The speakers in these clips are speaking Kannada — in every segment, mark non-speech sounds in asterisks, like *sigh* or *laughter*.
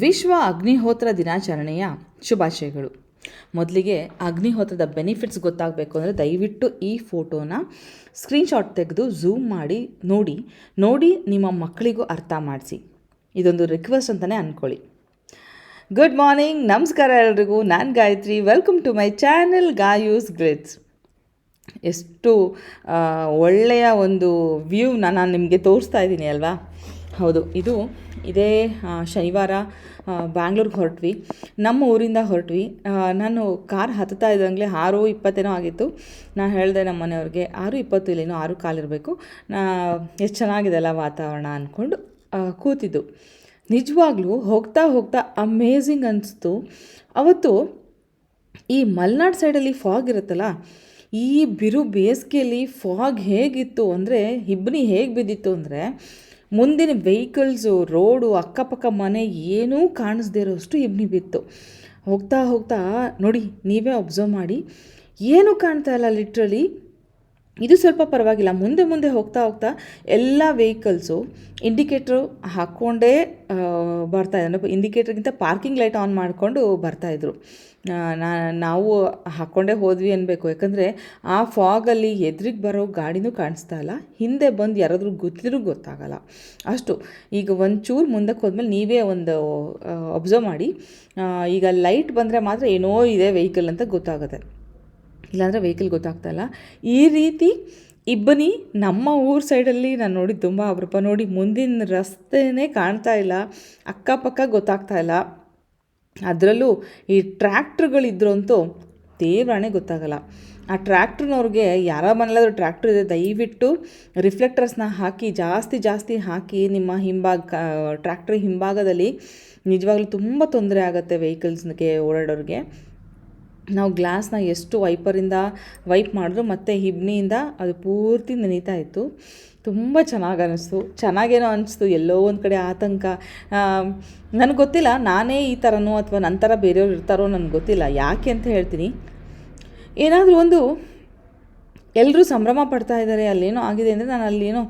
ವಿಶ್ವ ಅಗ್ನಿಹೋತ್ರ ದಿನಾಚರಣೆಯ ಶುಭಾಶಯಗಳು. ಮೊದಲಿಗೆ ಅಗ್ನಿಹೋತ್ರದ ಬೆನಿಫಿಟ್ಸ್ ಗೊತ್ತಾಗಬೇಕು ಅಂದರೆ ದಯವಿಟ್ಟು ಈ ಫೋಟೋನ ಸ್ಕ್ರೀನ್ಶಾಟ್ ತೆಗೆದು ಝೂಮ್ ಮಾಡಿ, ನೋಡಿ ನೋಡಿ ನಿಮ್ಮ ಮಕ್ಕಳಿಗೂ ಅರ್ಥ ಮಾಡಿಸಿ. ಇದೊಂದು ರಿಕ್ವೆಸ್ಟ್ ಅಂತಲೇ ಅಂದ್ಕೊಳ್ಳಿ ಗುಡ್ ಮಾರ್ನಿಂಗ್ ನಮಸ್ಕಾರ ಎಲ್ರಿಗೂ. ನಾನು Gayatri. Welcome to my channel Gayu's Glitz ಎಷ್ಟು ಒಳ್ಳೆಯ ಒಂದು ವ್ಯೂನ ನಾನು ನಿಮಗೆ ತೋರಿಸ್ತಾ ಇದ್ದೀನಿ ಅಲ್ವಾ? ಹೌದು. ಇದು ಇದೇ ಶನಿವಾರ ಬ್ಯಾಂಗ್ಳೂರ್ಗೆ ಹೊರಟ್ವಿ. ನಮ್ಮ ಊರಿಂದ ಹೊರಟ್ವಿ. ನಾನು ಕಾರ್ ಹತ್ತುತ್ತಾ ಇದ್ದಂಗೆ ಆರು ಇಪ್ಪತ್ತೇನೋ ಆಗಿತ್ತು. ನಾನು ಹೇಳಿದೆ ನಮ್ಮ ಮನೆಯವ್ರಿಗೆ, ಆರು ಇಪ್ಪತ್ತು ಇಲ್ಲೇನೋ ಆರು ಕಾಲಿರಬೇಕು ನಾ, ಎಷ್ಟು ಚೆನ್ನಾಗಿದೆ ಅಲ್ಲ ವಾತಾವರಣ ಅಂದ್ಕೊಂಡು ಕೂತಿದ್ದು. ನಿಜವಾಗ್ಲೂ ಹೋಗ್ತಾ ಹೋಗ್ತಾ ಅಮೇಝಿಂಗ್ ಅನ್ನಿಸ್ತು ಅವತ್ತು ಈ ಮಲೆನಾಡು ಸೈಡಲ್ಲಿ ಫಾಗ್ ಇರುತ್ತಲ್ಲ, ಈ ಬಿರು ಬೇಸಿಗೆಯಲ್ಲಿ ಫಾಗ್ ಹೇಗಿತ್ತು ಅಂದರೆ ಇಬ್ಬನಿ ಹೇಗೆ ಬಿದ್ದಿತ್ತು ಅಂದರೆ ಮುಂದಿನ ವೆಹಿಕಲ್ಸು ರೋಡು ಅಕ್ಕಪಕ್ಕ ಮನೆ ಏನೂ ಕಾಣಿಸ್ದೇ ಇರೋಷ್ಟು ಇಬ್ಬನಿ ಬಿತ್ತು. ಹೋಗ್ತಾ ಹೋಗ್ತಾ ನೋಡಿ ನೀವೇ ಅಬ್ಸರ್ವ್ ಮಾಡಿ, ಏನೂ ಕಾಣ್ತಾ ಇಲ್ಲ ಲಿಟ್ರಲಿ ಇದು ಸ್ವಲ್ಪ ಪರವಾಗಿಲ್ಲ. ಮುಂದೆ ಮುಂದೆ ಹೋಗ್ತಾ ಹೋಗ್ತಾ ಎಲ್ಲ ವೆಹಿಕಲ್ಸು ಇಂಡಿಕೇಟ್ರು ಹಾಕ್ಕೊಂಡೇ ಬರ್ತಾ ಇದ್ದಾರೆ ಇಂಡಿಕೇಟರ್ಗಿಂತ ಪಾರ್ಕಿಂಗ್ ಲೈಟ್ ಆನ್ ಮಾಡಿಕೊಂಡು ಬರ್ತಾಯಿದ್ರು ನಾವು ಹಾಕ್ಕೊಂಡೇ ಹೋದ್ವಿ ಅನ್ಬೇಕು. ಯಾಕಂದರೆ ಆ ಫಾಗಲ್ಲಿ ಎದುರಿಗೆ ಬರೋ ಗಾಡಿನೂ ಕಾಣಿಸ್ತಾ ಇಲ್ಲ. ಹಿಂದೆ ಬಂದು ಯಾರಾದರೂ ಗೊತ್ತಿದ್ರೂ ಗೊತ್ತಾಗಲ್ಲ. ಅಷ್ಟು. ಈಗ ಒಂಚೂರು ಮುಂದಕ್ಕೆ ಹೋದ್ಮೇಲೆ ನೀವೇ ಒಂದು ಅಬ್ಸರ್ವ್ ಮಾಡಿ. ಈಗ ಲೈಟ್ ಬಂದರೆ ಮಾತ್ರ ಏನೋ ಇದೆ ವೆಹಿಕಲ್ ಅಂತ ಗೊತ್ತಾಗುತ್ತೆ. ಇಲ್ಲಾಂದರೆ ವೆಹಿಕಲ್ ಗೊತ್ತಾಗ್ತಾ ಇಲ್ಲ. ಈ ರೀತಿ ಇಬ್ಬನಿ ನಮ್ಮ ಊರ ಸೈಡಲ್ಲಿ ನಾನು ನೋಡಿ ತುಂಬ ಅಪರೂಪ. ನೋಡಿ, ಮುಂದಿನ ರಸ್ತೆನೇ ಕಾಣ್ತಾ ಇಲ್ಲ. ಅಕ್ಕಪಕ್ಕ ಗೊತ್ತಾಗ್ತಾ ಇಲ್ಲ. ಅದರಲ್ಲೂ ಈ ಟ್ರ್ಯಾಕ್ಟ್ರುಗಳಿದ್ರಂತೂ ದೇವ್ರಾಣೆ ಗೊತ್ತಾಗಲ್ಲ. ಆ ಟ್ರ್ಯಾಕ್ಟ್ರ್ನವ್ರಿಗೆ ಯಾರ ಮನೇಲಾದರೂ ಟ್ರ್ಯಾಕ್ಟ್ರ್ ಇದೆ, ದಯವಿಟ್ಟು ರಿಫ್ಲೆಕ್ಟರ್ಸ್ನ ಹಾಕಿ, ಜಾಸ್ತಿ ಜಾಸ್ತಿ ಹಾಕಿ ನಿಮ್ಮ ಹಿಂಭಾಗ ಟ್ರ್ಯಾಕ್ಟ್ರ್ ಹಿಂಭಾಗದಲ್ಲಿ ನಿಜವಾಗ್ಲೂ ತುಂಬ ತೊಂದರೆ ಆಗುತ್ತೆ ವೆಹಿಕಲ್ಸ್ಗೆ ಓಡಾಡೋರಿಗೆ. ನಾವು ಗ್ಲಾಸ್ನ ಎಷ್ಟು ವೈಪರಿಂದ ವೈಪ್ ಮಾಡಿದ್ರು ಮತ್ತು ಹಿಬ್ನಿಯಿಂದ ಅದು ಪೂರ್ತಿ ನೆನೀತಾ ಇತ್ತು. ತುಂಬ ಚೆನ್ನಾಗಿ ಅನ್ನಿಸ್ತು ಚೆನ್ನಾಗೇನೋ ಅನಿಸ್ತು. ಎಲ್ಲೋ ಒಂದು ಕಡೆ ಆತಂಕ. ನನಗೆ ಗೊತ್ತಿಲ್ಲ. ನಾನೇ ಈ ಥರನೋ ಅಥವಾ ಥರ ಬೇರೆಯವ್ರು ಇರ್ತಾರೋ ನನಗೆ ಗೊತ್ತಿಲ್ಲ. ಯಾಕೆ ಅಂತ ಹೇಳ್ತೀನಿ. ಏನಾದರೂ ಒಂದು ಎಲ್ಲರೂ ಸಂಭ್ರಮ ಪಡ್ತಾ ಇದ್ದಾರೆ ಅಲ್ಲೇನೋ ಆಗಿದೆ ಅಂದರೆ ನಾನು ಅಲ್ಲೇನೋ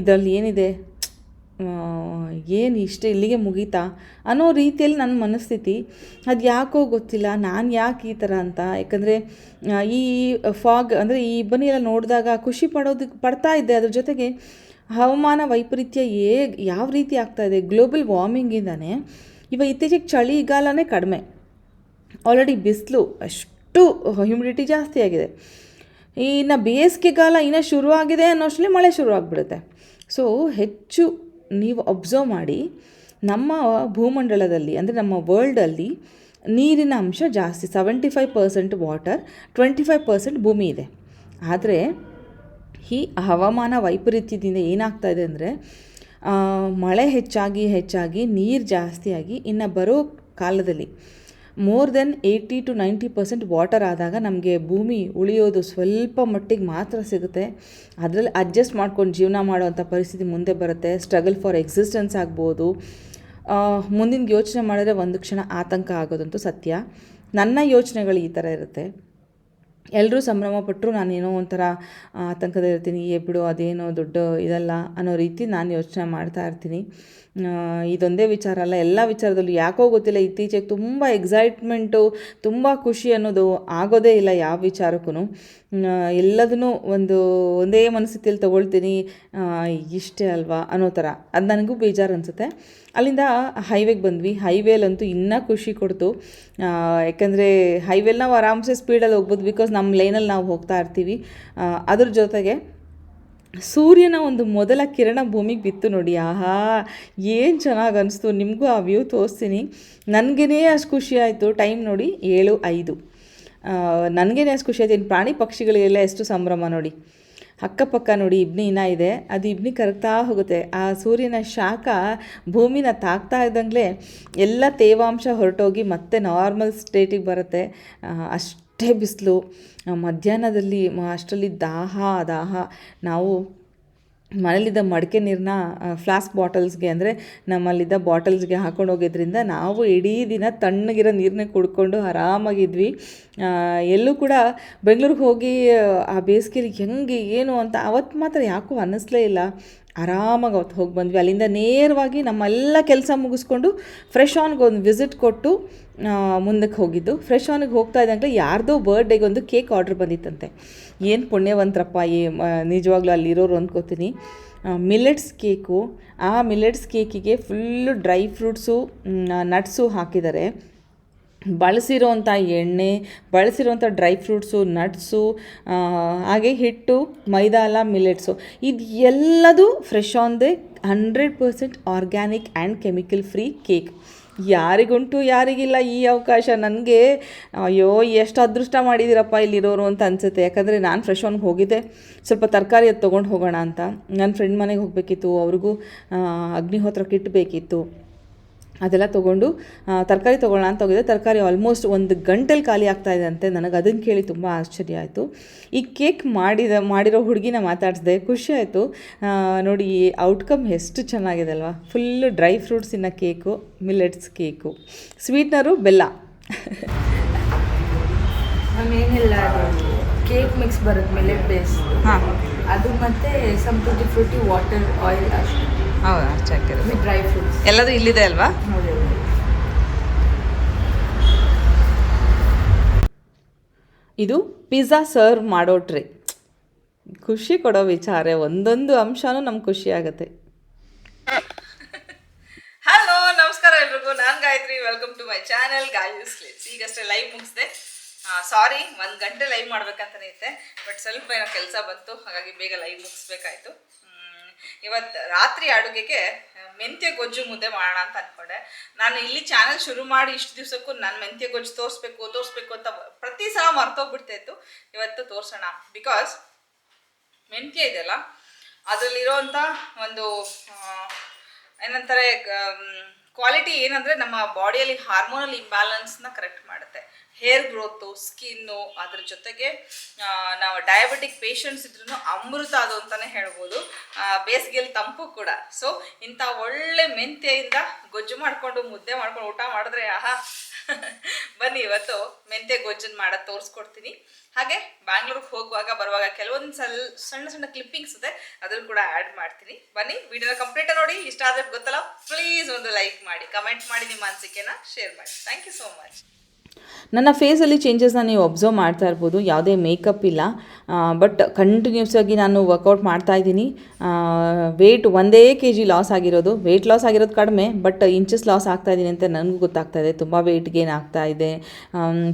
ಇದರಲ್ಲಿ ಏನಿದೆ? ಏನು ಇಷ್ಟೇ ಇಲ್ಲಿಗೆ ಮುಗೀತಾ? ಅನ್ನೋ ರೀತಿಯಲ್ಲಿ ನನ್ನ ಮನಸ್ಥಿತಿ. ಅದು ಯಾಕೋ ಗೊತ್ತಿಲ್ಲ. ನಾನು ಯಾಕೆ ಈ ಥರ ಅಂತ? ಯಾಕಂದರೆ ಈ ಫಾಗ್ ಅಂದರೆ ಈ ಇಬ್ಬನಿ ಎಲ್ಲ ನೋಡಿದಾಗ ಖುಷಿ ಪಡೋದಕ್ಕೆ ಪಡ್ತಾ ಇದ್ದೆ. ಅದ್ರ ಜೊತೆಗೆ ಹವಾಮಾನ ವೈಪರೀತ್ಯ ಏ ಯಾವ ರೀತಿ ಆಗ್ತಾ ಇದೆ? ಗ್ಲೋಬಲ್ ವಾರ್ಮಿಂಗಿಂದಾನೆ ಇವಾಗ ಇತ್ತೀಚೆಗೆ ಚಳಿಗಾಲನೇ ಕಡಿಮೆ. ಆಲ್ರೆಡಿ ಬಿಸಿಲು ಅಷ್ಟು ಹ್ಯುಮಿಡಿಟಿ ಜಾಸ್ತಿ ಆಗಿದೆ. ಇನ್ನು ಬೇಸಿಗೆಗಾಲ ಇನ್ನೂ ಶುರುವಾಗಿದೆ ಅನ್ನೋಷ್ಟರಲ್ಲಿ ಮಳೆ ಶುರು ಆಗಿಬಿಡುತ್ತೆ ಸೊ, ಹೆಚ್ಚು ನೀವು ಅಬ್ಸರ್ವ್ ಮಾಡಿ ನಮ್ಮ ಭೂಮಂಡಲದಲ್ಲಿ, ಅಂದರೆ ನಮ್ಮ ವರ್ಲ್ಡಲ್ಲಿ ನೀರಿನ ಅಂಶ ಜಾಸ್ತಿ seventy five percent water twenty five percent ಭೂಮಿ ಇದೆ. ಆದರೆ ಈ ಹವಾಮಾನ ವೈಪರೀತ್ಯದಿಂದ ಏನಾಗ್ತಾ ಇದೆ ಅಂದರೆ ಮಳೆ ಹೆಚ್ಚಾಗಿ ಹೆಚ್ಚಾಗಿ ನೀರು ಜಾಸ್ತಿಯಾಗಿ ಇನ್ನು ಬರೋ ಕಾಲದಲ್ಲಿ more than eighty to ninety percent water ಆದಾಗ ನಮಗೆ ಭೂಮಿ ಉಳಿಯೋದು ಸ್ವಲ್ಪ ಮಟ್ಟಿಗೆ ಮಾತ್ರ ಸಿಗುತ್ತೆ. ಅದರಲ್ಲಿ ಅಡ್ಜಸ್ಟ್ ಮಾಡ್ಕೊಂಡು ಜೀವನ ಮಾಡುವಂಥ ಪರಿಸ್ಥಿತಿ ಮುಂದೆ ಬರುತ್ತೆ. ಸ್ಟ್ರಗಲ್ ಫಾರ್ ಎಕ್ಸಿಸ್ಟೆನ್ಸ್ ಆಗ್ಬೋದು. ಮುಂದಿನ ಯೋಚನೆ ಮಾಡಿದ್ರೆ ಒಂದು ಕ್ಷಣ ಆತಂಕ ಆಗೋದಂತೂ ಸತ್ಯ. ನನ್ನ ಯೋಚನೆಗಳು ಈ ಥರ ಇರುತ್ತೆ. ಎಲ್ಲರೂ ಸಂಭ್ರಮ ಪಟ್ಟರು ನಾನೇನೋ ಒಂಥರ ಆತಂಕದಲ್ಲಿರ್ತೀನಿ ಏ ಬಿಡು, ಅದೇನೋ ದೊಡ್ಡ ಇದಲ್ಲ ಅನ್ನೋ ರೀತಿ ನಾನು ಯೋಚನೆ ಮಾಡ್ತಾ ಇರ್ತೀನಿ. ಇದೊಂದೇ ವಿಚಾರ ಅಲ್ಲ, ಎಲ್ಲ ವಿಚಾರದಲ್ಲೂ ಯಾಕೋ ಗೊತ್ತಿಲ್ಲ, ಇತ್ತೀಚೆಗೆ ತುಂಬ ಎಕ್ಸೈಟ್ಮೆಂಟು ತುಂಬ ಖುಷಿ ಅನ್ನೋದು ಆಗೋದೇ ಇಲ್ಲ ಯಾವ ವಿಚಾರಕ್ಕೂ ಎಲ್ಲದನ್ನು ಒಂದು, ಒಂದೇ ಮನಸ್ಥಿತಿಯಲ್ಲಿ ತೊಗೊಳ್ತೀನಿ ಇಷ್ಟೇ ಅಲ್ವಾ ಅನ್ನೋ ಥರ. ಅದು ನನಗೂ ಬೇಜಾರು ಅನಿಸುತ್ತೆ. ಅಲ್ಲಿಂದ ಹೈವೇಗೆ ಬಂದ್ವಿ. ಹೈವೇಲಂತೂ ಇನ್ನೂ ಖುಷಿ ಕೊಡ್ತು. ಯಾಕಂದರೆ ಹೈವೇಲಿ ನಾವು ಆರಾಮ್ಸೆ ಸ್ಪೀಡಲ್ಲಿ ಹೋಗ್ಬೋದು ಬಿಕಾಸ್ ನಮ್ಮ ಲೈನಲ್ಲಿ ನಾವು ಹೋಗ್ತಾ ಇರ್ತೀವಿ. ಅದ್ರ ಜೊತೆಗೆ ಸೂರ್ಯನ ಒಂದು ಮೊದಲ ಕಿರಣ ಭೂಮಿಗೆ ಬಿತ್ತು ನೋಡಿ. ಆಹಾ, ಏನು ಚೆನ್ನಾಗಿ ಅನಿಸ್ತು. ನಿಮಗೂ ಆ ವ್ಯೂ ತೋರಿಸ್ತೀನಿ. ನನಗೇ ಅಷ್ಟು ಖುಷಿ ಆಯಿತು. ಟೈಮ್ ನೋಡಿ ಏಳು ಐದು. ನನಗೇನೆ ಅಷ್ಟು ಖುಷಿ ಆಯ್ತು. ಇನ್ನು ಪ್ರಾಣಿ ಪಕ್ಷಿಗಳಿಗೆಲ್ಲ ಎಷ್ಟು ಸಂಭ್ರಮ ನೋಡಿ. ಅಕ್ಕಪಕ್ಕ ನೋಡಿ ಇಬ್ನಿ ಇನ್ನ ಇದೆ. ಅದು ಇಬ್ನಿ ಕರಗ್ತಾ ಹೋಗುತ್ತೆ. ಆ ಸೂರ್ಯನ ಶಾಖ ಭೂಮಿನ ತಾಕ್ತಾ ಇದ್ದಂಗೆ ಎಲ್ಲ ತೇವಾಂಶ ಹೊರಟೋಗಿ ಮತ್ತೆ ನಾರ್ಮಲ್ ಸ್ಟೇಟಿಗೆ ಬರುತ್ತೆ. ಅಷ್ಟೇ ಬಿಸಿಲು. ಮಧ್ಯಾಹ್ನದಲ್ಲಿ ಅಷ್ಟರಲ್ಲಿ ದಾಹ ದಾಹ. ನಾವು ಮನೇಲಿದ್ದ ಮಡಿಕೆ ನೀರನ್ನ ಫ್ಲಾಸ್ಕ್ ಬಾಟಲ್ಸ್ಗೆ ಅಂದರೆ ನಮ್ಮಲ್ಲಿದ್ದ ಬಾಟಲ್ಸ್ಗೆ ಹಾಕೊಂಡು ಹೋಗಿದ್ರಿಂದ ನಾವು ಇಡೀ ದಿನ ತಣ್ಣಗಿರೋ ನೀರನ್ನೇ ಕುಡ್ಕೊಂಡು ಆರಾಮಾಗಿದ್ವಿ. ಎಲ್ಲೂ ಕೂಡ ಬೆಂಗಳೂರಿಗೆ ಹೋಗಿ, ಆ ಬೇಸಿಗೆಲಿ ಹೆಂಗೆ, ಏನು ಅಂತ ಅವತ್ತು ಮಾತ್ರ ಯಾಕೂ ಅನ್ನಿಸ್ಲೇ ಇಲ್ಲ. ಆರಾಮಾಗಿ ಅವತ್ತು ಹೋಗಿ ಬಂದ್ವಿ. ಅಲ್ಲಿಂದ ನೇರವಾಗಿ ನಮ್ಮೆಲ್ಲ ಕೆಲಸ ಮುಗಿಸ್ಕೊಂಡು ಫ್ರೆಶ್ ಆನ್ಗೆ ಒಂದು ವಿಸಿಟ್ ಕೊಟ್ಟು ಮುಂದಕ್ಕೆ ಹೋಗಿದ್ದು. ಫ್ರೆಶ್ ಆನಿಗೆ ಹೋಗ್ತಾ ಇದ್ದಂಗೆ ಯಾರ್ದೋ ಬರ್ಡೇಗೆ ಒಂದು ಕೇಕ್ ಆರ್ಡ್ರ್ ಬಂದಿತ್ತಂತೆ. ಏನು ಪುಣ್ಯವಂತರಪ್ಪ ಈ ನಿಜವಾಗ್ಲೂ ಅಲ್ಲಿರೋರು ಅಂದ್ಕೋತೀನಿ. ಮಿಲೆಟ್ಸ್ ಕೇಕು ಆ ಮಿಲೆಟ್ಸ್ ಕೇಕಿಗೆ ಫುಲ್ಲು ಡ್ರೈ ಫ್ರೂಟ್ಸು ನಟ್ಸು ಹಾಕಿದ್ದಾರೆ. ಬಳಸಿರೋವಂಥ ಎಣ್ಣೆ, ಬಳಸಿರುವಂಥ ಡ್ರೈ ಫ್ರೂಟ್ಸು, ನಟ್ಸು ಹಾಗೆ ಹಿಟ್ಟು ಮೈದಾ ಎಲ್ಲ ಮಿಲೆಟ್ಸು. ಇದು ಎಲ್ಲದೂ fresh and the hundred percent organic and chemical free cake ಯಾರಿಗುಂಟು ಯಾರಿಗಿಲ್ಲ ಈ ಅವಕಾಶ. ನನಗೆ, ಅಯ್ಯೋ, ಎಷ್ಟು ಅದೃಷ್ಟ ಮಾಡಿದ್ದೀರಪ್ಪ ಇಲ್ಲಿರೋರು ಅಂತ ಅನಿಸುತ್ತೆ. ಯಾಕಂದರೆ ನಾನು ಫ್ರೆಶ್ ಆನ್ ಹೋಗಿದ್ದೆ. ಸ್ವಲ್ಪ ತರಕಾರಿ ಅದು ತೊಗೊಂಡು ಹೋಗೋಣ ಅಂತ. ನನ್ನ ಫ್ರೆಂಡ್ ಮನೆಗೆ ಹೋಗಬೇಕಿತ್ತು. ಅವ್ರಿಗೂ ಅಗ್ನಿಹೋತ್ರಕ್ಕೆ ಅಗ್ನಿಹೋತ್ರ ಕಿಟ್ ಬೇಕಿತ್ತು ಅದೆಲ್ಲ ತೊಗೊಂಡು ತರಕಾರಿ ತೊಗೊಳ್ಳೋಣ ಅಂತ ಹೋಗಿದ್ದೆ. ತರಕಾರಿ ಆಲ್ಮೋಸ್ಟ್ ಒಂದು ಗಂಟೆಲಿ ಖಾಲಿ ಆಗ್ತಾ ಇದೆ ಅಂತೆ. ನನಗೆ ಅದನ್ನು ಕೇಳಿ ತುಂಬ ಆಶ್ಚರ್ಯ ಆಯಿತು. ಈ ಕೇಕ್ ಮಾಡಿದ ಮಾಡಿರೋ ಹುಡುಗಿನ ಮಾತಾಡಿಸಿದೆ. ಖುಷಿ ಆಯಿತು. ನೋಡಿ ಈ ಔಟ್ಕಮ್ ಎಷ್ಟು ಚೆನ್ನಾಗಿದೆ ಅಲ್ವಾ? ಫುಲ್ಲು ಡ್ರೈ ಫ್ರೂಟ್ಸಿನ ಕೇಕು ಮಿಲೆಟ್ಸ್ ಕೇಕು ಸ್ವೀಟ್ನರು ಬೆಲ್ಲ. ಕೇಕ್ ಮಿಕ್ಸ್ ಬರುತ್ತೆ ಮಿಲೆಟ್ ಬೇಸ್ ಹಾಂ. ಅದು ಮತ್ತೆ some tutti frutti water oil ಅಷ್ಟು. ಹೌದಾ? ಚೆನ್ನಾಗಿರೋದು ಡ್ರೈ ಫ್ರೂಟ್ಸ್ ಎಲ್ಲದೂ ಇಲ್ಲಿದೆ ಅಲ್ವಾ? ಇದು ಪಿಜ್ಜಾ ಸರ್ವ್ ಮಾಡೋ ಟ್ರೇ. ಖುಷಿ ಕೊಡೋ ವಿಚಾರ ಒಂದೊಂದು ಅಂಶನೂ ನಮ್ಗೆ ಖುಷಿ ಆಗುತ್ತೆ. ಹಲೋ ನಮಸ್ಕಾರ ಎಲ್ರಿಗೂ. ನಾನು Gayatri. Welcome to my channel Gayu's ಈಗಷ್ಟೇ ಲೈವ್ ಮುಗಿಸ್ದೆ. ಸಾರಿ ಒಂದು ಗಂಟೆ ಲೈವ್ ಮಾಡ್ಬೇಕಂತನೇ ಇತ್ತೆ ಬಟ್ ಸ್ವಲ್ಪ ಏನೋ ಕೆಲಸ ಬಂತು ಹಾಗಾಗಿ ಬೇಗ ಲೈವ್ ಮುಗಿಸ್ಬೇಕಾಯ್ತು. ಇವತ್ತು ರಾತ್ರಿ ಅಡುಗೆಗೆ ಮೆಂತ್ಯ ಗೊಜ್ಜು ಮುದ್ದೆ ಮಾಡೋಣ ಅಂತ ಅನ್ಕೊಂಡೆ. ನಾನು ಇಲ್ಲಿ ಚಾನಲ್ ಶುರು ಮಾಡಿ ಇಷ್ಟು ದಿವಸಕ್ಕೂ ನಾನು ಮೆಂತ್ಯ ಗೊಜ್ಜು ತೋರಿಸ್ಬೇಕು ತೋರಿಸ್ಬೇಕು ಅಂತ ಪ್ರತಿ ಸಲ ಮರ್ತೋಗ್ಬಿಡ್ತಾ ಇತ್ತು. ಇವತ್ತು ತೋರಿಸೋಣ. ಬಿಕಾಸ್ ಮೆಂತ್ಯ ಇದೆಯಲ್ಲ ಅದರಲ್ಲಿರೋಂಥ ಒಂದು ಏನಂತಾರೆ ಕ್ವಾಲಿಟಿ ಏನಂದರೆ ನಮ್ಮ ಬಾಡಿಯಲ್ಲಿ ಹಾರ್ಮೋನಲ್ ಇಂಬ್ಯಾಲೆನ್ಸ್ನ ಕರೆಕ್ಟ್ ಮಾಡುತ್ತೆ. ಹೇರ್ ಗ್ರೋತು ಸ್ಕಿನ್ನು ಅದ್ರ ಜೊತೆಗೆ ನಾವು ಡಯಾಬಿಟಿಕ್ ಪೇಷಂಟ್ಸ್ ಇದ್ರೂ ಅಮೃತ ಅದು ಅಂತಲೇ ಹೇಳ್ಬೋದು. ಬೇಸಿಗೆಯಲ್ಲಿ ತಂಪು ಕೂಡ. ಸೊ ಇಂಥ ಒಳ್ಳೆ ಮೆಂತ್ಯೆಯಿಂದ ಗೊಜ್ಜು ಮಾಡಿಕೊಂಡು, ಮುದ್ದೆ ಮಾಡ್ಕೊಂಡು, ಊಟ ಮಾಡಿದ್ರೆ, ಆಹಾ ಬನ್ನಿ, ಇವತ್ತು ಮೆಂತೆ ಗೊಜ್ಜನ್ ಮಾಡೋದು ತೋರಿಸ್ಕೊಡ್ತೀನಿ. ಹಾಗೆ ಬ್ಯಾಂಗ್ಳೂರ್ಗೆ ಹೋಗುವಾಗ, ಬರುವಾಗ ಕೆಲವೊಂದು ಸಲ್, ಸಣ್ಣ ಸಣ್ಣ ಕ್ಲಿಪ್ಪಿಂಗ್ಸ್ ಇದೆ ಅದನ್ನು ಕೂಡ ಆ್ಯಡ್ ಮಾಡ್ತೀನಿ. ಬನ್ನಿ ವಿಡಿಯೋ ಕಂಪ್ಲೀಟ್ ನೋಡಿ, ಇಷ್ಟ ಆದರೆ ಗೊತ್ತಲ್ಲ ಪ್ಲೀಸ್ ಒಂದು ಲೈಕ್ ಮಾಡಿ ಕಮೆಂಟ್ ಮಾಡಿ ನಿಮ್ಮ ಅನಿಸಿಕೆನ ಶೇರ್ ಮಾಡಿ. ಥ್ಯಾಂಕ್ ಯು ಸೋ ಮಚ್ ನನ್ನ ಫೇಸಲ್ಲಿ ಚೇಂಜಸ್ನ ನೀವು ಅಬ್ಸರ್ವ್ ಮಾಡ್ತಾ ಇರ್ಬೋದು. ಯಾವುದೇ ಮೇಕಪ್ ಇಲ್ಲ. ಬಟ್ ಕಂಟಿನ್ಯೂಸ್ ಆಗಿ ನಾನು ವರ್ಕೌಟ್ ಮಾಡ್ತಾ ಇದ್ದೀನಿ. ವೆಯ್ಟ್ ಒಂದೇ ಕೆ ಜಿ ಲಾಸ್ ಆಗಿರೋದು. ವೆಯ್ಟ್ ಲಾಸ್ ಆಗಿರೋದು ಕಡಿಮೆ ಬಟ್ ಇಂಚಸ್ ಲಾಸ್ ಆಗ್ತಾ ಇದ್ದೀನಿ ಅಂತ ನನಗೂ ಗೊತ್ತಾಗ್ತಾ ಇದೆ. ತುಂಬ ವೆಯ್ಟ್ ಗೇನ್ ಆಗ್ತಾ ಇದೆ.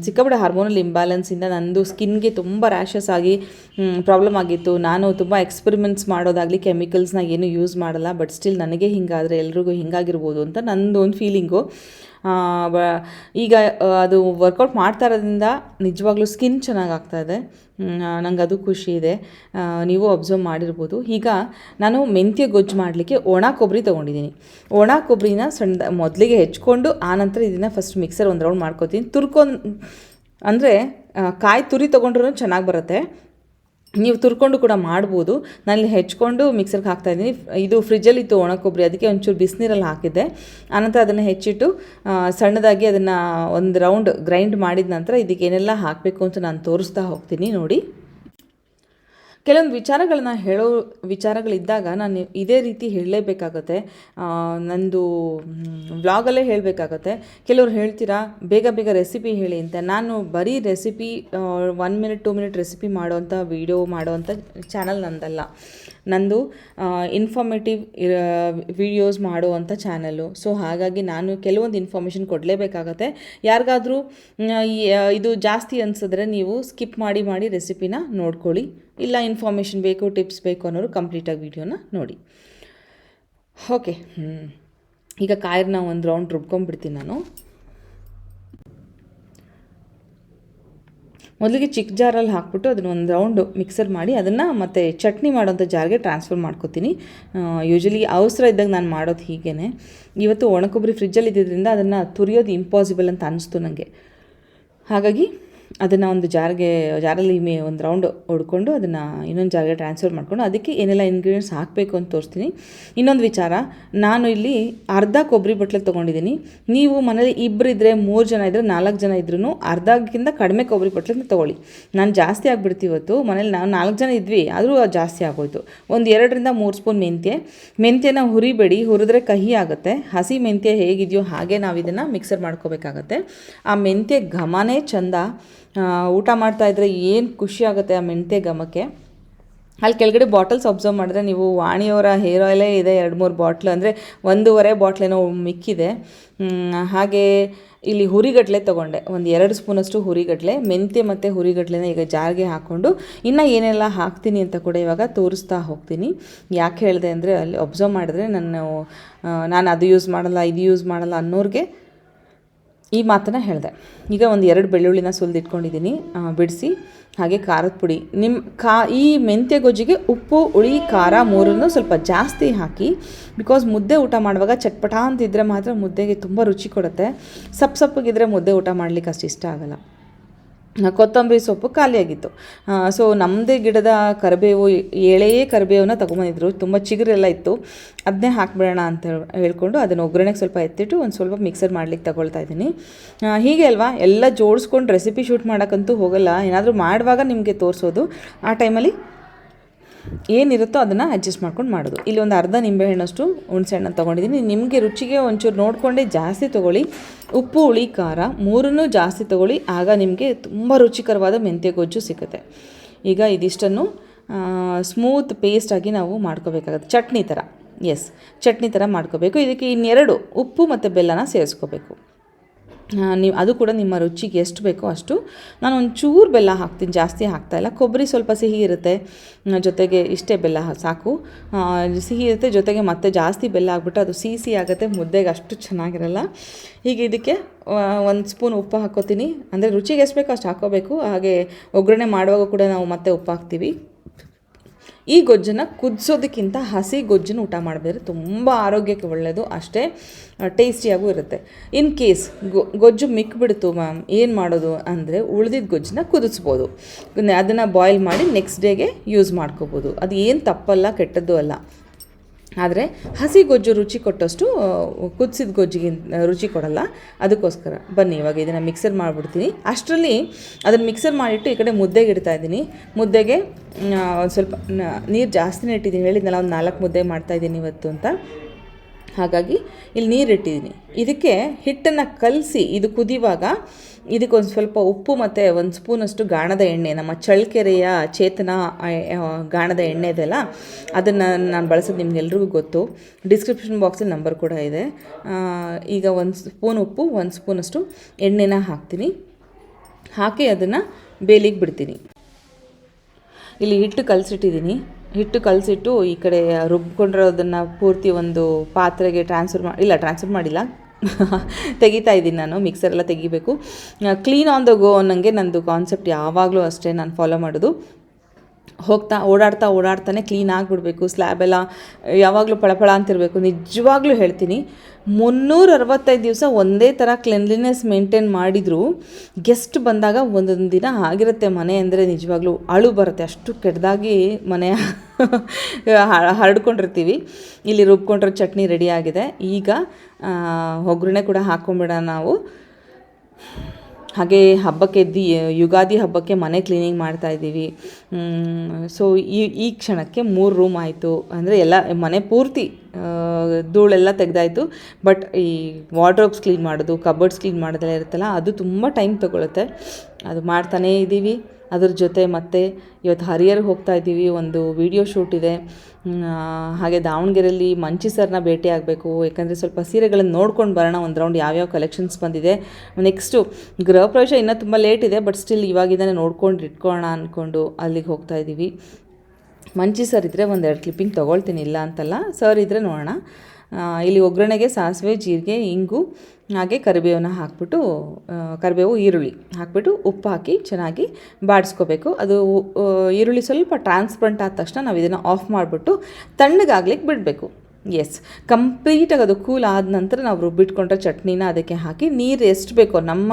ಸಿಕ್ಕಾಪಟ್ಟೆ ಹಾರ್ಮೋನಲ್ ಇಂಬ್ಯಾಲೆನ್ಸಿಂದ ನನ್ನದು ಸ್ಕಿನ್ಗೆ ತುಂಬ ರ್ಯಾಷಸ್ ಆಗಿ ಪ್ರಾಬ್ಲಮ್ ಆಗಿತ್ತು. ನಾನು ತುಂಬ ಎಕ್ಸ್ಪೆರಿಮೆಂಟ್ಸ್ ಮಾಡೋದಾಗಲಿ ಕೆಮಿಕಲ್ಸ್ನ ಏನು ಯೂಸ್ ಮಾಡಲ್ಲ. ಬಟ್ ಸ್ಟಿಲ್ ನನಗೆ ಹಿಂಗಾದರೆ ಎಲ್ರಿಗೂ ಹಿಂಗಾಗಿರ್ಬೋದು ಅಂತ ನಂದು ಒಂದು ಫೀಲಿಂಗು ಈಗ ಅದು ವರ್ಕೌಟ್ ಮಾಡ್ತಾ ಇರೋದ್ರಿಂದ ನಿಜವಾಗ್ಲೂ ಸ್ಕಿನ್ ಚೆನ್ನಾಗಿ ಆಗ್ತಾ ಇದೆ. ನಂಗೆ ಅದು ಖುಷಿ ಇದೆ. ನೀವು ಅಬ್ಸರ್ವ್ ಮಾಡಿರ್ಬೋದು. ಈಗ ನಾನು ಮೆಂತ್ಯ ಗೊಜ್ಜು ಮಾಡಲಿಕ್ಕೆ ಒಣ ಕೊಬ್ಬರಿ ತೊಗೊಂಡಿದ್ದೀನಿ. ಒಣ ಕೊಬ್ಬರಿನ ಸಣ್ಣ ಮೊದಲಿಗೆ ಹೆಚ್ಕೊಂಡು ಆನಂತರ ಇದನ್ನು ಫಸ್ಟ್ ಮಿಕ್ಸರ್ ಒಂದು ರೌಂಡ್ ಮಾಡ್ಕೊತೀನಿ. ತುರ್ಕೊಂಡು, ಅಂದರೆ ಕಾಯಿ ತುರಿ ತೊಗೊಂಡ್ರೂ ಚೆನ್ನಾಗಿ ಬರುತ್ತೆ. ನೀವು ತುರ್ಕೊಂಡು ಕೂಡ ಮಾಡ್ಬೋದು. ನಾನು ಹೆಚ್ಕೊಂಡು ಮಿಕ್ಸರ್ಗೆ ಹಾಕ್ತಾ ಇದ್ದೀನಿ. ಇದು ಫ್ರಿಜ್ಜಲ್ಲಿ ಇತ್ತು ಒಣ ಕೊಬ್ಬರಿ ಅದಕ್ಕೆ ಒಂಚೂರು ಬಿಸಿನೀರಲ್ಲಿ ಹಾಕಿದ್ದೆ. ಆನಂತರ ಅದನ್ನು ಹೆಚ್ಚಿಟ್ಟು ಸಣ್ಣದಾಗಿ ಅದನ್ನು ಒಂದು ರೌಂಡ್ ಗ್ರೈಂಡ್ ಮಾಡಿದ ನಂತರ ಇದಕ್ಕೆ ಏನೆಲ್ಲ ಹಾಕಬೇಕು ಅಂತ ನಾನು ತೋರಿಸ್ತಾ ಹೋಗ್ತೀನಿ ನೋಡಿ. ಕೆಲವೊಂದು ವಿಚಾರಗಳನ್ನ ಹೇಳೋ ವಿಚಾರಗಳಿದ್ದಾಗ ನಾನು ಇದೇ ರೀತಿ ಹೇಳಲೇಬೇಕಾಗತ್ತೆ. ನಂದು ವ್ಲಾಗಲ್ಲೇ ಹೇಳಬೇಕಾಗತ್ತೆ. ಕೆಲವ್ರು ಹೇಳ್ತೀರಾ, ಬೇಗ ಬೇಗ ರೆಸಿಪಿ ಹೇಳಿ ಅಂತ. ನಾನು ಬರೀ recipe one minute two minute recipe ಮಾಡುವಂಥ ವೀಡಿಯೋ ಮಾಡೋವಂಥ ಚಾನಲ್ ನಂದಲ್ಲ. ನಂದು ಇನ್ಫಾರ್ಮೇಟಿವ್ ವಿಡಿಯೋಸ್ ಮಾಡುವಂಥ ಚಾನಲ್ಲು ಸೊ ಹಾಗಾಗಿ ನಾನು ಕೆಲವೊಂದು ಇನ್ಫಾರ್ಮೇಷನ್ ಕೊಡಲೇಬೇಕಾಗತ್ತೆ. ಯಾರಿಗಾದರೂ ಇದು ಜಾಸ್ತಿ ಅನಿಸಿದ್ರೆ ನೀವು ಸ್ಕಿಪ್ ಮಾಡಿ ಮಾಡಿ ರೆಸಿಪಿನ ನೋಡ್ಕೊಳ್ಳಿ. ಇಲ್ಲ ಇನ್ಫಾರ್ಮೇಷನ್ ಬೇಕು ಟಿಪ್ಸ್ ಬೇಕು ಅನ್ನೋರು ಕಂಪ್ಲೀಟಾಗಿ ವಿಡಿಯೋನ ನೋಡಿ. ಓಕೆ ಈಗ ಕಾಯರ್ನ ಒಂದು ರೌಂಡ್ ರುಬ್ಕೊಂಡ್ಬಿಡ್ತೀನಿ ನಾನು. ಮೊದಲಿಗೆ ಚಿಕ್ಕ ಜಾರಲ್ಲಿ ಹಾಕ್ಬಿಟ್ಟು ಅದನ್ನ ಒಂದು ರೌಂಡು ಮಿಕ್ಸರ್ ಮಾಡಿ ಅದನ್ನು ಮತ್ತೆ ಚಟ್ನಿ ಮಾಡೋಂಥ ಜಾರ್ಗೆ ಟ್ರಾನ್ಸ್ಫರ್ ಮಾಡ್ಕೋತೀನಿ. ಯೂಶಲಿ ಅವಸರ ಇದ್ದಾಗ ನಾನು ಮಾಡೋದು ಹೀಗೇ ಇವತ್ತು ಒಣಕೊಬ್ಬರಿ ಫ್ರಿಜ್ಜಲ್ಲಿ ಇದ್ದಿದ್ದರಿಂದ ಅದನ್ನು ತುರಿಯೋದು ಇಂಪಾಸಿಬಲ್ ಅಂತ ಅನಿಸ್ತು ನನಗೆ ಹಾಗಾಗಿ ಅದನ್ನು ಒಂದು ಜಾರ್ಗೆ, ಜಾರಲ್ಲಿ ಮೇ ಒಂದು ರೌಂಡ್ ಹೊಡ್ಕೊಂಡು ಅದನ್ನು ಇನ್ನೊಂದು ಜಾರ್ಗೆ ಟ್ರಾನ್ಸ್ಫರ್ ಮಾಡ್ಕೊಂಡು ಅದಕ್ಕೆ ಏನೆಲ್ಲ ಇಂಗ್ರೀಡಿಯೆಂಟ್ಸ್ ಹಾಕಬೇಕು ಅಂತ ತೋರಿಸ್ತೀನಿ. ಇನ್ನೊಂದು ವಿಚಾರ, ನಾನು ಇಲ್ಲಿ ಅರ್ಧ ಕೊಬ್ಬರಿ ಬಟ್ಲೆ ತೊಗೊಂಡಿದ್ದೀನಿ ನೀವು ಮನೇಲಿ ಇಬ್ಬರು ಇದ್ದರೆ ಮೂರು ಜನ ಇದ್ದರೆ ನಾಲ್ಕು ಜನ ಇದ್ರೂ ಅರ್ಧಕ್ಕಿಂತ ಕಡಿಮೆ ಕೊಬ್ಬರಿ ಬಟ್ಲೆ ತೊಗೊಳ್ಳಿ. ನಾನು ಜಾಸ್ತಿ ಆಗಿಬಿಡ್ತು ಇವತ್ತು, ಮನೇಲಿ ನಾವು ನಾಲ್ಕು ಜನ ಇದ್ವಿ, ಆದರೂ ಜಾಸ್ತಿ ಆಗೋಯ್ತು. ಒಂದು ಎರಡರಿಂದ ಮೂರು ಸ್ಪೂನ್ ಮೆಂತ್ಯೆ. ಮೆಂತ್ಯನ ಹುರಿಬೇಡಿ, ಹುರಿದ್ರೆ ಕಹಿ ಆಗುತ್ತೆ. ಹಸಿ ಮೆಂತ್ಯ ಹೇಗಿದೆಯೋ ಹಾಗೆ ನಾವು ಇದನ್ನು ಮಿಕ್ಸರ್ ಮಾಡ್ಕೋಬೇಕಾಗತ್ತೆ. ಆ ಮೆಂತ್ಯ ಘಮನೇ ಚಂದ ಊಟ ಮಾಡ್ತಾಯಿದ್ರೆ ಏನು ಖುಷಿ ಆಗುತ್ತೆ ಆ ಮೆಂತ್ಯ ಘಮಕ್ಕೆ? ಅಲ್ಲಿ ಕೆಳಗಡೆ ಬಾಟಲ್ಸ್ ಅಬ್ಸರ್ವ್ ಮಾಡಿದ್ರೆ ನೀವು ವಾಣಿಯವರ ಹೇರ್ ಆಯಿಲೇ ಇದೆ, ಎರಡು ಮೂರು ಬಾಟ್ಲು, ಅಂದರೆ ಒಂದೂವರೆ ಬಾಟ್ಲೇನೋ ಮಿಕ್ಕಿದೆ. ಹಾಗೆ ಇಲ್ಲಿ ಹುರಿಗಡಲೆ ತೊಗೊಂಡೆ. ಒಂದು ಎರಡು ಸ್ಪೂನಷ್ಟು ಹುರಿಗಡಲೆ, ಮೆಂತ್ಯ ಮತ್ತು ಹುರಿಗಡಲೆನ ಈಗ ಜಾರಿಗೆ ಹಾಕ್ಕೊಂಡು ಇನ್ನೂ ಏನೆಲ್ಲ ಹಾಕ್ತೀನಿ ಅಂತ ಕೂಡ ಇವಾಗ ತೋರಿಸ್ತಾ ಹೋಗ್ತೀನಿ. ಯಾಕೆ ಹೇಳಿದೆ ಅಂದರೆ ಅಲ್ಲಿ ಅಬ್ಸರ್ವ್ ಮಾಡಿದ್ರೆ ನಾನು ನಾನು ಅದು ಯೂಸ್ ಮಾಡಲ್ಲ, ಇದು ಯೂಸ್ ಮಾಡಲ್ಲ ಅನ್ನೋರಿಗೆ ಈ ಮಾತನ್ನು ಹೇಳಿದೆ. ಈಗ ಒಂದು ಎರಡು ಬೆಳ್ಳುಳ್ಳಿನ ಸುಲಿದಿಟ್ಕೊಂಡಿದ್ದೀನಿ ಬಿಡಿಸಿ, ಹಾಗೆ ಖಾರದ ಪುಡಿ. ನಿಮ್ಮ ಕಾ, ಈ ಮೆಂತ್ಯ ಗೊಜ್ಜಿಗೆ ಉಪ್ಪು, ಹುಳಿ, ಖಾರ ಮೂರನ್ನು ಸ್ವಲ್ಪ ಜಾಸ್ತಿ ಹಾಕಿ ಬಿಕಾಸ್ ಮುದ್ದೆ ಊಟ ಮಾಡುವಾಗ ಚಟ್ಪಟ ಅಂತಿದ್ರೆ ಮಾತ್ರ ಮುದ್ದೆಗೆ ತುಂಬ ರುಚಿ ಕೊಡುತ್ತೆ. ಸಪ್ ಸಪ್ಪಗಿದ್ರೆ ಮುದ್ದೆ ಊಟ ಮಾಡ್ಲಿಕ್ಕೆ ಅಷ್ಟು ಇಷ್ಟ ಆಗಲ್ಲ. ಕೊತ್ತಂಬರಿ ಸೊಪ್ಪು ಖಾಲಿಯಾಗಿತ್ತು. ಸೊ ನಮ್ಮದೇ ಗಿಡದ ಕರಿಬೇವು ಎಳೆಯೇ ಕರಿಬೇವನ್ನ ತೊಗೊಂಬಂದಿದ್ರು. ತುಂಬ ಚಿಗುರೆಲ್ಲ ಇತ್ತು. ಅದನ್ನೇ ಹಾಕ್ಬಿಡೋಣ ಅಂತ ಹೇಳ್- ಹೇಳ್ಕೊಂಡು ಅದನ್ನು ಒಗ್ಗರಣೆಗೆ ಸ್ವಲ್ಪ ಎತ್ತಿಟ್ಟು ಒಂದು ಸ್ವಲ್ಪ ಮಿಕ್ಸರ್ ಮಾಡ್ಲಿಕ್ಕೆ ತಗೊಳ್ತಾ ಇದ್ದೀನಿ. ಹೀಗೆ ಅಲ್ವಾ? ಎಲ್ಲ ಜೋಡಿಸ್ಕೊಂಡು ರೆಸಿಪಿ ಶೂಟ್ ಮಾಡೋಕ್ಕಂತೂ ಹೋಗಲ್ಲ. ಏನಾದರೂ ಮಾಡುವಾಗ ನಿಮಗೆ ತೋರಿಸೋದು. ಆ ಟೈಮಲ್ಲಿ ಏನಿರುತ್ತೋ ಅದನ್ನು ಅಡ್ಜಸ್ಟ್ ಮಾಡ್ಕೊಂಡು ಮಾಡೋದು. ಇಲ್ಲಿ ಒಂದು ಅರ್ಧ ನಿಂಬೆಹಣ್ಣಷ್ಟು ಹುಣಸೆಹಣ್ಣು ತೊಗೊಂಡಿದ್ದೀನಿ ನಿಮಗೆ ರುಚಿಗೆ ಒಂಚೂರು ನೋಡಿಕೊಂಡೇ ಜಾಸ್ತಿ ತೊಗೊಳ್ಳಿ. ಉಪ್ಪು, ಹುಳಿ, ಖಾರ ಮೂರನ್ನೂ ಜಾಸ್ತಿ ತೊಗೊಳ್ಳಿ. ಆಗ ನಿಮಗೆ ತುಂಬ ರುಚಿಕರವಾದ ಮೆಂತ್ಯ ಗೊಜ್ಜು ಸಿಗುತ್ತೆ. ಈಗ ಇದಿಷ್ಟನ್ನು ಸ್ಮೂತ್ ಪೇಸ್ಟಾಗಿ ನಾವು ಮಾಡ್ಕೋಬೇಕಾಗುತ್ತೆ. ಚಟ್ನಿ ಥರ ಎಸ್ ಚಟ್ನಿ ಥರ ಮಾಡ್ಕೋಬೇಕು. ಇದಕ್ಕೆ ಇನ್ನೆರಡು ಉಪ್ಪು ಮತ್ತು ಬೆಲ್ಲನ ಸೇರಿಸ್ಕೋಬೇಕು. ನೀವು ಅದು ಕೂಡ ನಿಮ್ಮ ರುಚಿಗೆ ಎಷ್ಟು ಬೇಕೋ ಅಷ್ಟು. ನಾನು ಒಂಚೂರು ಬೆಲ್ಲ ಹಾಕ್ತೀನಿ, ಜಾಸ್ತಿ ಹಾಕ್ತಾಯಿಲ್ಲ ಕೊಬ್ಬರಿ ಸ್ವಲ್ಪ ಸಿಹಿ ಇರುತ್ತೆ. ಜೊತೆಗೆ ಇಷ್ಟೇ ಬೆಲ್ಲ ಸಾಕು. ಸಿಹಿ ಇರುತ್ತೆ, ಜೊತೆಗೆ ಮತ್ತೆ ಜಾಸ್ತಿ ಬೆಲ್ಲ ಹಾಕ್ಬಿಟ್ಟು ಅದು ಸಿಹಿ ಸಿಹಿ ಆಗುತ್ತೆ, ಮುದ್ದೆಗೆ ಅಷ್ಟು ಚೆನ್ನಾಗಿರಲ್ಲ. ಹೀಗೆ ಇದಕ್ಕೆ ಒಂದು ಸ್ಪೂನ್ ಉಪ್ಪು ಹಾಕ್ಕೋತೀನಿ ಅಂದರೆ ರುಚಿಗೆ ಎಷ್ಟು ಬೇಕೋ ಅಷ್ಟು ಹಾಕ್ಕೋಬೇಕು ಹಾಗೆ ಒಗ್ಗರಣೆ ಮಾಡುವಾಗ ಕೂಡ ನಾವು ಮತ್ತೆ ಉಪ್ಪು ಹಾಕ್ತೀವಿ. ಈ ಗೊಜ್ಜನ್ನು ಕುದಿಸೋದಕ್ಕಿಂತ ಹಸಿ ಗೊಜ್ಜನ್ನು ಊಟ ಮಾಡಿದ್ರೆ ತುಂಬ ಆರೋಗ್ಯಕ್ಕೆ ಒಳ್ಳೆಯದು ಅಷ್ಟೇ ಟೇಸ್ಟಿಯಾಗೂ ಇರುತ್ತೆ. ಇನ್ ಕೇಸ್ ಗೊಜ್ಜು ಮಿಕ್ಬಿಡ್ತು ಮ್ಯಾಮ್ ಏನು ಮಾಡೋದು ಅಂದರೆ ಉಳಿದಿದ್ದ ಗೊಜ್ಜನ್ನ ಕುದಿಸ್ಬೋದು. ಅದನ್ನು ಬಾಯ್ಲ್ ಮಾಡಿ ನೆಕ್ಸ್ಟ್ ಡೇಗೆ ಯೂಸ್ ಮಾಡ್ಕೋಬೋದು. ಅದು ಏನು ತಪ್ಪಲ್ಲ, ಕೆಟ್ಟದ್ದು ಅಲ್ಲ. ಆದರೆ ಹಸಿ ಗೊಜ್ಜು ರುಚಿ ಕೊಟ್ಟಷ್ಟು ಕುದಿಸಿದ ಗೊಜ್ಜಿಗೆ ರುಚಿ ಕೊಡಲ್ಲ. ಅದಕ್ಕೋಸ್ಕರ ಬನ್ನಿ, ಇವಾಗ ಇದನ್ನು ಮಿಕ್ಸರ್ ಮಾಡಿಬಿಡ್ತೀನಿ. ಅಷ್ಟರಲ್ಲಿ ಅದನ್ನು ಮಿಕ್ಸರ್ ಮಾಡಿಟ್ಟು ಈ ಕಡೆ ಮುದ್ದೆಗೆ ಇಡ್ತಾ ಇದ್ದೀನಿ. ಮುದ್ದೆಗೆ ಒಂದು ಸ್ವಲ್ಪ ನೀರು ಜಾಸ್ತಿನೇ ಇಟ್ಟಿದ್ದೀನಿ. ಹೇಳಿದ್ನಲ್ಲ, ಒಂದು ನಾಲ್ಕು ಮುದ್ದೆ ಮಾಡ್ತಾಯಿದ್ದೀನಿ ಇವತ್ತು ಅಂತ. ಹಾಗಾಗಿ ಇಲ್ಲಿ ನೀರಿಟ್ಟಿದ್ದೀನಿ. ಇದಕ್ಕೆ ಹಿಟ್ಟನ್ನು ಕಲಸಿ ಇದು ಕುದಿಯುವಾಗ ಇದಕ್ಕೊಂದು ಸ್ವಲ್ಪ ಉಪ್ಪು ಮತ್ತು ಒಂದು ಸ್ಪೂನಷ್ಟು ಗಾಣದ ಎಣ್ಣೆ, ನಮ್ಮ ಚಳ್ಳಕೆರೆಯ ಚೇತನ ಗಾಣದ ಎಣ್ಣೆ ಇದೆಲ್ಲ ಅದನ್ನು ನಾನು ಬಳಸೋದು ನಿಮ್ಗೆಲ್ರಿಗೂ ಗೊತ್ತು. ಡಿಸ್ಕ್ರಿಪ್ಷನ್ ಬಾಕ್ಸಲ್ಲಿ ನಂಬರ್ ಕೂಡ ಇದೆ. ಈಗ ಒಂದು ಸ್ಪೂನ್ ಉಪ್ಪು, ಒಂದು ಸ್ಪೂನಷ್ಟು ಎಣ್ಣೆನ ಹಾಕ್ತೀನಿ. ಹಾಕಿ ಅದನ್ನು ಬೇಲಿಗೆ ಬಿಡ್ತೀನಿ. ಇಲ್ಲಿ ಹಿಟ್ಟು ಕಲಸಿಟ್ಟಿದ್ದೀನಿ. ಹಿಟ್ಟು ಕಲಸಿಟ್ಟು ಈ ಕಡೆ ರುಬ್ಕೊಂಡಿರೋದನ್ನು ಪೂರ್ತಿ ಒಂದು ಪಾತ್ರೆಗೆ ಟ್ರಾನ್ಸ್ಫರ್ ಮಾಡಿ ಇಲ್ಲ ಟ್ರಾನ್ಸ್ಫರ್ ಮಾಡಿಲ್ಲ. *laughs* ತೆಗಿತಾ ಇದ್ದೀನಿ ನಾನು ಮಿಕ್ಸರೆಲ್ಲ ತೆಗಿಬೇಕು. ಕ್ಲೀನ್ ಆನ್ ದ ಗೋ ಅನ್ನೋಂಗೆ ನಂದು ಕಾನ್ಸೆಪ್ಟ್ ಯಾವಾಗಲೂ ಅಷ್ಟೇ ನಾನು ಫಾಲೋ ಮಾಡೋದು. ಹೋಗ್ತಾ ಓಡಾಡ್ತಾ ಓಡಾಡ್ತಾನೆ ಕ್ಲೀನ್ ಆಗಿಬಿಡ್ಬೇಕು ಸ್ಲ್ಯಾಬ್ ಎಲ್ಲ ಯಾವಾಗಲೂ ಪಳಪಳ ಅಂತಿರಬೇಕು. ನಿಜವಾಗ್ಲೂ ಹೇಳ್ತೀನಿ ಮುನ್ನೂರ ಅರವತ್ತೈದು ದಿವಸ ಒಂದೇ ಥರ ಕ್ಲೆನ್ಲಿನೆಸ್ ಮೇಂಟೈನ್ ಮಾಡಿದರೂ ಗೆಸ್ಟ್ ಬಂದಾಗ ಒಂದೊಂದು ದಿನ ಆಗಿರುತ್ತೆ ಮನೆ ಅಂದರೆ ನಿಜವಾಗ್ಲೂ ಅಳು ಬರುತ್ತೆ. ಅಷ್ಟು ಕೆಟ್ಟದಾಗಿ ಮನೆ *laughs* ಹರಡ್ಕೊಂಡಿರ್ತೀವಿ. ಇಲ್ಲಿ ರುಬ್ಕೊಂಡಿರೋ ಚಟ್ನಿ ರೆಡಿ ಆಗಿದೆ. ಈಗ ಒಗ್ಗರಣೆ ಕೂಡ ಹಾಕ್ಕೊಂಬಿಡೋಣ ನಾವು. ಹಾಗೆ ಹಬ್ಬಕ್ಕೆ ದಿ, ಯುಗಾದಿ ಹಬ್ಬಕ್ಕೆ ಮನೆ ಕ್ಲೀನಿಂಗ್ ಮಾಡ್ತಾ ಇದ್ದೀವಿ. ಸೊ ಈ ಈ ಕ್ಷಣಕ್ಕೆ ಮೂರು ರೂಮ್ ಆಯಿತು. ಅಂದರೆ ಎಲ್ಲ, ಮನೆ ಪೂರ್ತಿ ಧೂಳೆಲ್ಲ ತೆಗೆದಾಯಿತು. ಬಟ್ ಈ ವಾರ್ಡ್ರೋಬ್ಸ್ ಕ್ಲೀನ್ ಮಾಡೋದು ಕಬರ್ಡ್ಸ್ ಕ್ಲೀನ್ ಮಾಡೋದೆಲ್ಲ ಇರುತ್ತಲ್ಲ, ಅದು ತುಂಬ ಟೈಮ್ ತೊಗೊಳುತ್ತೆ. ಅದು ಮಾಡ್ತಾನೇ ಇದ್ದೀವಿ. ಅದ್ರ ಜೊತೆ ಮತ್ತೆ ಇವತ್ತು ಹರಿಯರ್ಗೆ ಹೋಗ್ತಾ ಇದ್ದೀವಿ. ಒಂದು ವಿಡಿಯೋ ಶೂಟ್ ಇದೆ. ಹಾಗೆ ದಾವಣಗೆರೆಯಲ್ಲಿ ಮಂಚಿ ಸರ್ನ ಭೇಟಿ ಆಗಬೇಕು. ಯಾಕಂದರೆ ಸ್ವಲ್ಪ ಸೀರೆಗಳನ್ನು ನೋಡ್ಕೊಂಡು ಬರೋಣ. ಒಂದು ರೌಂಡ್ ಯಾವ್ಯಾವ ಕಲೆಕ್ಷನ್ಸ್ ಬಂದಿದೆ. ನೆಕ್ಸ್ಟು ಗೃಹ ಪ್ರವೇಶ ಇನ್ನೂ ತುಂಬ ಲೇಟ್ ಇದೆ ಬಟ್ ಸ್ಟಿಲ್ ಇವಾಗಿದ್ದಾನೆ ನೋಡ್ಕೊಂಡು ಇಟ್ಕೊಳ್ಳೋಣ ಅಂದ್ಕೊಂಡು ಅಲ್ಲಿಗೆ ಹೋಗ್ತಾ ಇದ್ದೀವಿ. ಮಂಚಿ ಸರ್ ಇದ್ದರೆ ಒಂದೆರಡು ಕ್ಲಿಪ್ಪಿಂಗ್ ತೊಗೊಳ್ತೀನಿ, ಇಲ್ಲ ಅಂತಲ್ಲ. ಸರ್ ಇದ್ದರೆ ನೋಡೋಣ. ಇಲ್ಲಿ ಒಗ್ಗರಣೆಗೆ ಸಾಸಿವೆ, ಜೀರಿಗೆ, ಇಂಗು, ಹಾಗೆ ಕರಿಬೇವನ್ನ ಹಾಕ್ಬಿಟ್ಟು ಕರಿಬೇವು, ಈರುಳ್ಳಿ ಹಾಕ್ಬಿಟ್ಟು ಉಪ್ಪು ಹಾಕಿ ಚೆನ್ನಾಗಿ ಬಾಡಿಸ್ಕೋಬೇಕು. ಅದು ಈರುಳ್ಳಿ ಸ್ವಲ್ಪ ಟ್ರಾನ್ಸ್ಪರೆಂಟ್ ಆದ ತಕ್ಷಣ ನಾವು ಇದನ್ನು ಆಫ್ ಮಾಡಿಬಿಟ್ಟು ತಣ್ಣಗಾಗ್ಲಿಕ್ಕೆ ಬಿಡಬೇಕು. ಎಸ್ ಕಂಪ್ಲೀಟಾಗಿ ಅದು ಕೂಲ್ ಆದ ನಂತರ ನಾವು ರುಬ್ಬಿಟ್ಕೊಂಡ್ರೆ ಚಟ್ನಿನ ಅದಕ್ಕೆ ಹಾಕಿ ನೀರು ಎಷ್ಟು ಬೇಕೋ ನಮ್ಮ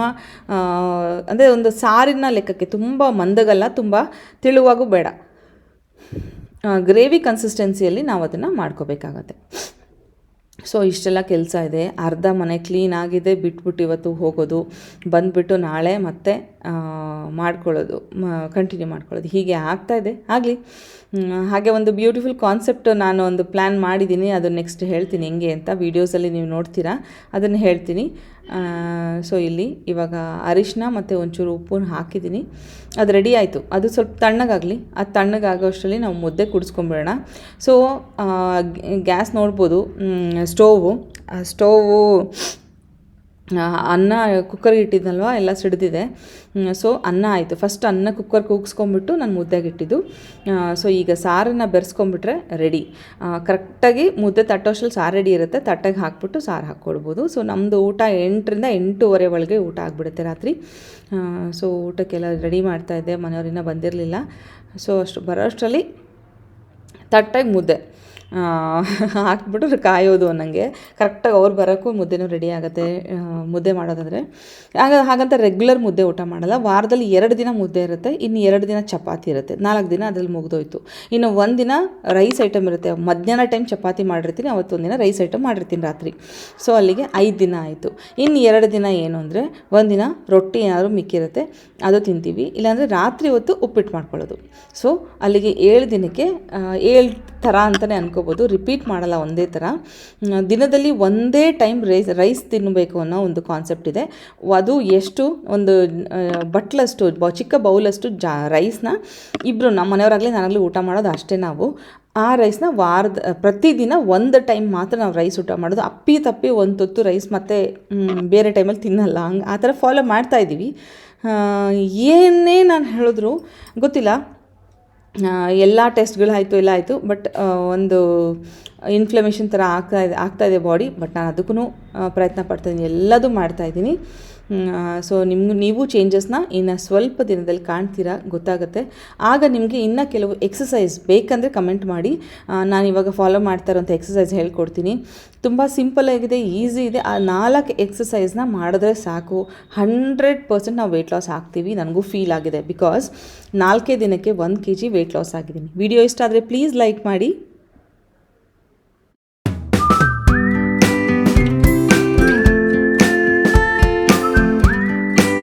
ಅಂದರೆ ಒಂದು ಸಾರಿನ ಲೆಕ್ಕಕ್ಕೆ ತುಂಬ ಮಂದಗಲ್ಲ, ತುಂಬ ತೆಳುವಾಗೂ ಬೇಡ. ಗ್ರೇವಿ ಕನ್ಸಿಸ್ಟೆನ್ಸಿಯಲ್ಲಿ ನಾವು ಅದನ್ನು ಮಾಡ್ಕೋಬೇಕಾಗತ್ತೆ. ಸೊ ಇಷ್ಟೆಲ್ಲ ಕೆಲಸ ಇದೆ. ಅರ್ಧ ಮನೆ ಕ್ಲೀನ್ ಆಗಿದೆ, ಬಿಟ್ಬಿಟ್ಟು ಇವತ್ತು ಹೋಗೋದು. ಬಂದುಬಿಟ್ಟು ನಾಳೆ ಮತ್ತೆ ಮಾಡ್ಕೊಳ್ಳೋದು ಕಂಟಿನ್ಯೂ ಮಾಡ್ಕೊಳ್ಳೋದು. ಹೀಗೆ ಆಗ್ತಾ ಇದೆ. ಆಗಲಿ. ಹಾಗೆ ಒಂದು ಬ್ಯೂಟಿಫುಲ್ ಕಾನ್ಸೆಪ್ಟ್ ನಾನು ಒಂದು ಪ್ಲ್ಯಾನ್ ಮಾಡಿದ್ದೀನಿ. ಅದು ನೆಕ್ಸ್ಟ್ ಹೇಳ್ತೀನಿ. ಹೆಂಗೆ ಅಂತ ವೀಡಿಯೋಸಲ್ಲಿ ನೀವು ನೋಡ್ತೀರಾ. ಅದನ್ನು ಹೇಳ್ತೀನಿ. ಸೊ ಇಲ್ಲಿ ಇವಾಗ ಅರಿಶಿನ ಮತ್ತು ಒಂಚೂರು ಉಪ್ಪನ್ನು ಹಾಕಿದ್ದೀನಿ. ಅದು ರೆಡಿ ಆಯಿತು. ಅದು ಸ್ವಲ್ಪ ತಣ್ಣಗಾಗಲಿ. ಅದು ತಣ್ಣಗಾಗೋ ಅಷ್ಟರಲ್ಲಿ ನಾವು ಮುದ್ದೆ ಕುಡಿಸ್ಕೊಂಬಿಡೋಣ. ಸೊ ಗ್ಯಾಸ್ ನೋಡ್ಬೋದು. ಸ್ಟೋವು. ಸ್ಟೋವು ಅನ್ನ ಕುಕ್ಕರ್ಗೆ ಇಟ್ಟಿದ್ನಲ್ವ ಎಲ್ಲ ಸಿಡಿದಿದೆ. ಸೊ ಅನ್ನ ಆಯಿತು. ಫಸ್ಟ್ ಅನ್ನ ಕುಕ್ಕರ್ ಕೂಗಿಸ್ಕೊಂಬಿಟ್ಟು ನಾನು ಮುದ್ದೆಗೆ ಇಟ್ಟಿದ್ದು. ಸೊ ಈಗ ಸಾರನ್ನು ಬೆರೆಸ್ಕೊಂಬಿಟ್ರೆ ರೆಡಿ ಕರೆಕ್ಟಾಗಿ ಮುದ್ದೆ ತಟ್ಟೋಷಲ್ಲಿ ಸಾರು ರೆಡಿ ಇರುತ್ತೆ. ತಟ್ಟೆಗೆ ಹಾಕ್ಬಿಟ್ಟು ಸಾರು ಹಾಕ್ಕೊಳ್ಬೋದು ಸೊ ನಮ್ಮದು ಊಟ ಎಂಟರಿಂದ ಎಂಟೂವರೆ ಒಳಗೆ ಊಟ ಆಗಿಬಿಡುತ್ತೆ ರಾತ್ರಿ. ಸೊ ಊಟಕ್ಕೆಲ್ಲ ರೆಡಿ ಮಾಡ್ತಾಯಿದ್ದೆ ಮನೆಯವರಿನ್ನ ಬಂದಿರಲಿಲ್ಲ. ಸೊ ಅಷ್ಟು ಬರೋ ಅಷ್ಟರಲ್ಲಿ ತಟ್ಟಾಗಿ ಮುದ್ದೆ. ಹಾಕ್ಬಿಟ್ಟು ಕಾಯೋದು ಅನ್ನಂಗೆ. ಕರೆಕ್ಟಾಗಿ ಅವ್ರು ಬರೋಕ್ಕೂ ಮುದ್ದೆನೂ ರೆಡಿ ಆಗುತ್ತೆ ಮುದ್ದೆ ಮಾಡೋದಾದರೆ. ಆಗ, ಹಾಗಂತ ರೆಗ್ಯುಲರ್ ಮುದ್ದೆ ಊಟ ಮಾಡಲ್ಲ. ವಾರದಲ್ಲಿ ಎರಡು ದಿನ ಮುದ್ದೆ ಇರುತ್ತೆ, ಇನ್ನು ಎರಡು ದಿನ ಚಪಾತಿ ಇರುತ್ತೆ. ನಾಲ್ಕು ದಿನ ಅದರಲ್ಲಿ ಮುಗಿದೋಯ್ತು. ಇನ್ನು ಒಂದು ದಿನ ರೈಸ್ ಐಟಮ್ ಇರುತ್ತೆ. ಮಧ್ಯಾಹ್ನ ಟೈಮ್ ಚಪಾತಿ ಮಾಡಿರ್ತೀನಿ ಅವತ್ತೊಂದು ದಿನ ರೈಸ್ ಐಟಮ್ ಮಾಡಿರ್ತೀನಿ ರಾತ್ರಿ. ಸೊ ಅಲ್ಲಿಗೆ ಐದು ದಿನ ಆಯಿತು. ಇನ್ನು ಎರಡು ದಿನ ಏನು ಅಂದರೆ ಒಂದಿನ ರೊಟ್ಟಿ ಏನಾದರೂ ಮಿಕ್ಕಿರುತ್ತೆ, ಅದು ತಿಂತೀವಿ. ಇಲ್ಲಾಂದರೆ ರಾತ್ರಿ ಹೊತ್ತು ಉಪ್ಪಿಟ್ಟು ಮಾಡ್ಕೊಳ್ಳೋದು. ಸೊ ಅಲ್ಲಿಗೆ ಏಳು ದಿನಕ್ಕೆ ಏಳು ಥರ ಅಂತಲೇ ಅನ್ಕೋಬೋದು ರಿಪೀಟ್ ಮಾಡಲ್ಲ, ಒಂದೇ ಥರ ದಿನದಲ್ಲಿ ಒಂದೇ ಟೈಮ್ ರೈಸ್ ರೈಸ್ ತಿನ್ನಬೇಕು ಅನ್ನೋ ಒಂದು ಕಾನ್ಸೆಪ್ಟ್ ಇದೆ. ಅದು ಎಷ್ಟು, ಒಂದು ಬಟ್ಲಷ್ಟು ಚಿಕ್ಕ ಬೌಲಷ್ಟು ಜಾ, ರೈಸ್ನ ಇಬ್ಬರು ನಮ್ಮ ಮನೆಯವರಾಗಲಿ, ನಾನಾಗಲಿ ಊಟ ಮಾಡೋದು ಅಷ್ಟೇ ನಾವು. ಆ ರೈಸ್ನ ವಾರದ, ಪ್ರತಿದಿನ ಒಂದು ಟೈಮ್ ಮಾತ್ರ ನಾವು ರೈಸ್ ಊಟ ಮಾಡೋದು. ಅಪ್ಪಿ ತಪ್ಪಿ ಒಂದು ತುತ್ತು ರೈಸ್ ಮತ್ತು ಬೇರೆ ಟೈಮಲ್ಲಿ ತಿನ್ನಲ್ಲ. ಹಂಗೆ ಆ ಥರ ಫಾಲೋ ಮಾಡ್ತಾ ಇದ್ದೀವಿ. ಏನೇ ನಾನು ಹೇಳಿದ್ರು, ಗೊತ್ತಿಲ್ಲ. ಎಲ್ಲ ಟೆಸ್ಟ್ಗಳಾಯಿತು ಎಲ್ಲ ಆಯಿತು ಬಟ್ ಒಂದು ಇನ್ಫ್ಲಮೇಷನ್ ಥರ ಆಗ್ತಾ ಇದೆ ಆಗ್ತಾ ಇದೆ ಬಾಡಿ ಬಟ್ ನಾನು ಅದಕ್ಕೂ ಪ್ರಯತ್ನ ಪಡ್ತಾಯಿದ್ದೀನಿ ಎಲ್ಲದೂ ಮಾಡ್ತಾಯಿದ್ದೀನಿ ಸೊ ನಿಮ್ಗೆ ನೀವು ಚೇಂಜಸ್ನ ಇನ್ನು ಸ್ವಲ್ಪ ದಿನದಲ್ಲಿ ಕಾಣ್ತೀರಾ ಗೊತ್ತಾಗುತ್ತೆ. ಆಗ ನಿಮಗೆ ಇನ್ನು ಕೆಲವು ಎಕ್ಸಸೈಸ್ ಬೇಕಂದರೆ ಕಮೆಂಟ್ ಮಾಡಿ. ನಾನು ಇವಾಗ ಫಾಲೋ ಮಾಡ್ತಾ ಇರೋಂಥ ಎಕ್ಸಸೈಸ್ ಹೇಳ್ಕೊಡ್ತೀನಿ. ತುಂಬ ಸಿಂಪಲ್ ಆಗಿದೆ ಈಸಿ ಇದೆ. ಆ ನಾಲ್ಕು ಎಕ್ಸಸೈಸ್ನ ಮಾಡಿದ್ರೆ ಸಾಕು. ಹಂಡ್ರೆಡ್ ಪರ್ಸೆಂಟ್ ನಾವು ವೆಯ್ಟ್ ಲಾಸ್ ಆಗ್ತೀವಿ. ನನಗೂ ಫೀಲ್ ಆಗಿದೆ ಬಿಕಾಸ್ ನಾಲ್ಕೇ ದಿನಕ್ಕೆ ಒಂದು ಕೆ ಜಿ ವೆಯ್ಟ್ ಲಾಸ್ ಆಗಿದ್ದೀನಿ. ವಿಡಿಯೋ ಇಷ್ಟ ಆದರೆ ಪ್ಲೀಸ್ ಲೈಕ್ ಮಾಡಿ.